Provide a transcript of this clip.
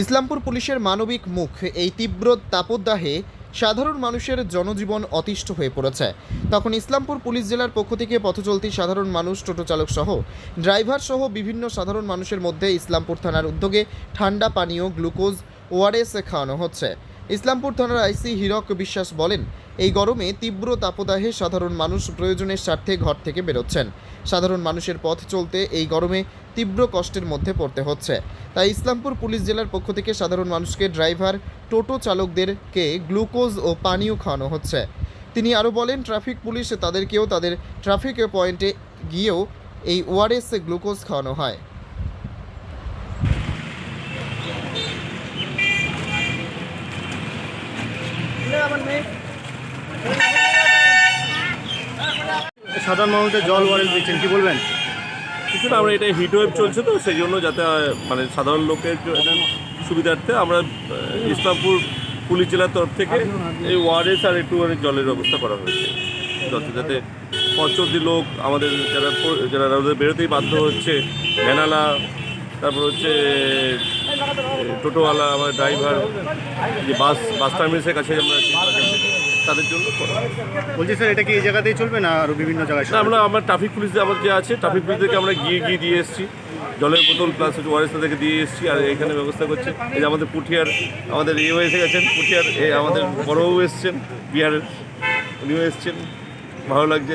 ইসলামপুর পুলিশের মানবিক মুখ এই তীব্র তাপদাহে সাধারণ মানুষের জনজীবন অতিষ্ঠ হয়ে পড়েছে। তখন ইসলামপুর পুলিশ জেলার পক্ষ থেকে পথচলতি সাধারণ মানুষ, টোটো চালক সহ ড্রাইভার সহ বিভিন্ন সাধারণ মানুষের মধ্যে ইসলামপুর থানার উদ্যোগে ঠান্ডা পানীয়, গ্লুকোজ, ওআরএস খাওয়ানো হচ্ছে। ইসলামপুর থানার আইসি হীরক বিশ্বাস বলেন, এই গরমে তীব্র তাপদাহে সাধারণ মানুষ প্রয়োজনের স্বার্থে ঘর থেকে বেরোচ্ছেন। সাধারণ মানুষের পথ চলতে এই গরমে তীব্র কষ্টের মধ্যে পড়তে হচ্ছে। তাই ইসলামপুর পুলিশ জেলার পক্ষ থেকে সাধারণ মানুষকে ড্রাইভার, টোটো চালকদেরকে গ্লুকোজ ও পানীয় খাওয়ানো হচ্ছে। তিনি আরও বলেন, ট্রাফিক পুলিশ তাদেরকেও তাদের ট্রাফিক পয়েন্টে গিয়েও এই ওআরএস গ্লুকোজ খাওয়ানো হয়। সাধারণ মানুষদের জল ওয়ারেন্ট দিচ্ছেন, কি বলবেন? কিছু না, আমরা এটা হিট ওয়েভ চলছে তো, সেই জন্য যাতে মানে সাধারণ লোকের সুবিধার্থে আমরা ইসলামপুর পুলিশ জেলার তরফ থেকে এই ওয়ারেস আর একটু জলের ব্যবস্থা করা হয়েছে। যাতে যাতে পঞ্চর্দি লোক আমাদের যারা যারা বেরোতেই বাধ্য হচ্ছে ভ্যানালা তারপর হচ্ছে টোটোওয়ালা আমার ড্রাইভার যে বাস বাস টার্মিনাসের কাছে আমরা তাদের জন্য বলছি স্যার এটা কি এই জায়গাতেই চলবে না আরও বিভিন্ন জায়গায় আমরা আমরা ট্রাফিক পুলিশ আমার যে আছে ট্রাফিক পুলিশদেরকে আমরা গিয়ে গিয়ে দিয়ে এসেছি। জলের বোতল প্লাস হচ্ছে ওয়ারেস তাদেরকে দিয়ে এসেছি আর এখানে ব্যবস্থা করছে। এই যে আমাদের পুঠিয়ার আমাদের ইয়ে এসে গেছেন পুঠিয়ার এ আমাদের বড়বাবু এসছেন বিহারের উনিও এসছেন। ভালো লাগছে।